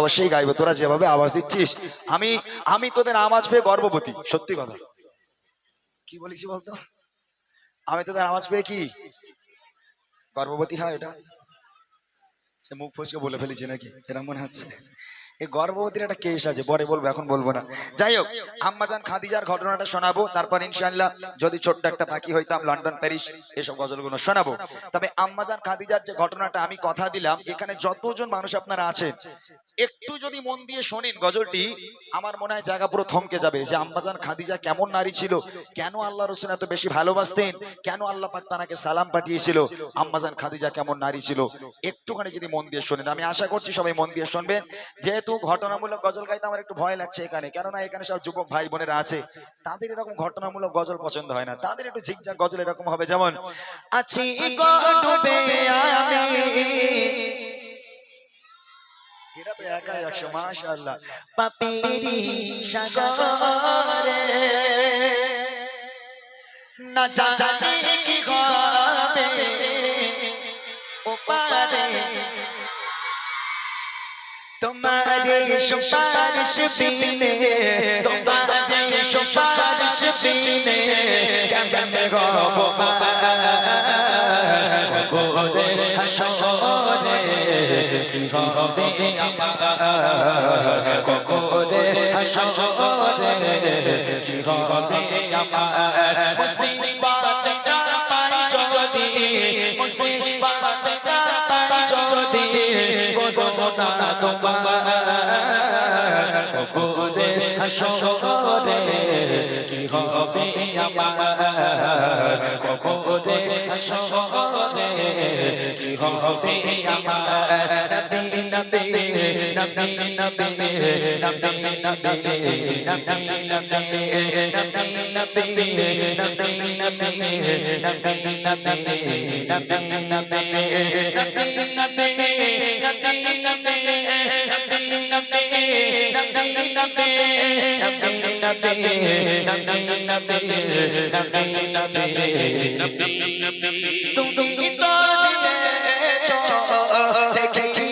অবশ্যই গাইবো, তোরা যেভাবে আওয়াজ দিচ্ছিস, আমি আমি তোদের আওয়াজ পেয়ে গর্ভবতী, সত্যি কথা। কি বলিস বলতো? আমি তোদের আওয়াজ পেয়ে কি? গর্ভবতী হয় এটা? সে মুখ ফসকে বলে ফেলেছে নাকি? এরকম মনে হচ্ছে। এই গর্ভবতীর একটা কেস আছে, পরে বলব, এখন বলব না। যাই হোক, আম্মাজান খাদিজার ঘটনাটা শোনাবো, তারপর ইনশাআল্লাহ যদি ছোট্ট একটা পাখি হইতাম, লন্ডন, প্যারিস, এসব গজলগুলো শোনাবো। তবে আম্মাজান খাদিজার যে ঘটনাটা আমি কথা দিলাম, এখানে যতজন মানুষ আপনারা আছেন, একটু যদি মন দিয়ে শোনেন গজলটি, আমার মনে হয় জায়গা পুরো থমকে যাবে। যে আম্মাজান খাদিজা কেমন নারী ছিল, কেন আল্লাহ রসুল এত বেশি ভালোবাসতেন, কেন আল্লাহ পাক তানাকে সালাম পাঠিয়েছিল, আম্মাজান খাদিজা কেমন নারী ছিল, একটুখানি যদি মন দিয়ে শোনেন। আমি আশা করছি সবাই মন দিয়ে শুনবেন। যেহেতু ঘটনামূলক গজল গাইতে আমার একটু ভয় লাগছে এখানে। কেননা এখানে সব যুবক ভাই বোনেরা আছে। তাদের এরকম ঘটনামূলক গজল পছন্দ হয় না। তাদের একটু ঝিকঝাক গজল এরকম হবে যেমন আছি গো ডুবে আমি। এরা তো একাই একশো মাশাআল্লাহ। পাপেরি সাগরে। না জানে কি হবে ও পারে তোমারে সুপারিশ বিনে তোমারে সুপারিশ বিনে কেমনে গব গোরে হাসরে, কি হবে আমার? কোকরে হাসরে, কি হবে আমার? যদি মুসিবত না পাই যদি করোনা তোমার কোকরে হাসরে কি হবে আমার কোকরে হাসরে কি হবে আমার तुम तुम तो देखे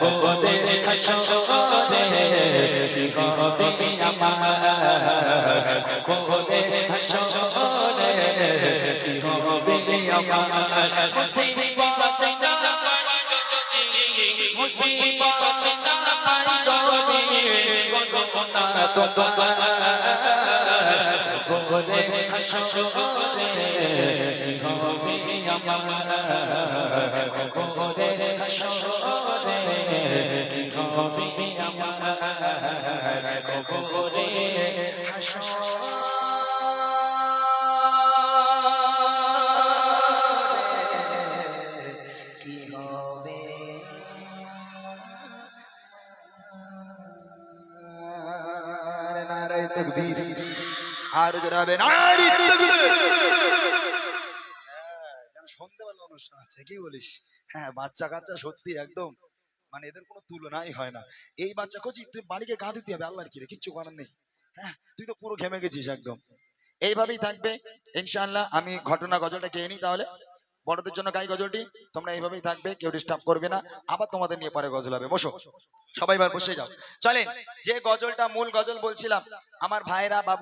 বলবাতে হাসরে কি হবে আমার? কোলে হাসরে কি হবে আমার? মুসিবত না মুসিবত না পাই যদি না তো গোরে হাসরে কি হবে আমার গোরে হাসরে কি হবে? আমার গোরে হাসরে হবে আর হ্যাঁ, সন্ধ্যেবেলা অনুষ্ঠান আছে কি বলিস? হ্যাঁ বাচ্চা কাচ্চা সত্যি একদম মানে এদের কোনো তুলনাই হয় না। এই বাচ্চা তুই বাড়িকে গা হবে আল্লাহর কিরে কিচ্ছু করার নেই। হ্যাঁ তুই তো পুরো ঘেমে গেছিস একদম। এইভাবেই থাকবে ইনশাআল্লাহ। আমি ঘটনা গজলটা খেয়ে নিই তাহলে। বড়দের জন্য গাই গজলটি তোমরা এইভাবেই থাকবে কেউ ডিস্টার্ব করবে না। আবার তোমাদের নিয়ে পরে গজল হবে বসো। সবাই এবার বসে যাও। চলেন যে গজলটা মূল গজল বলছিলাম আমার ভাইরা বাবু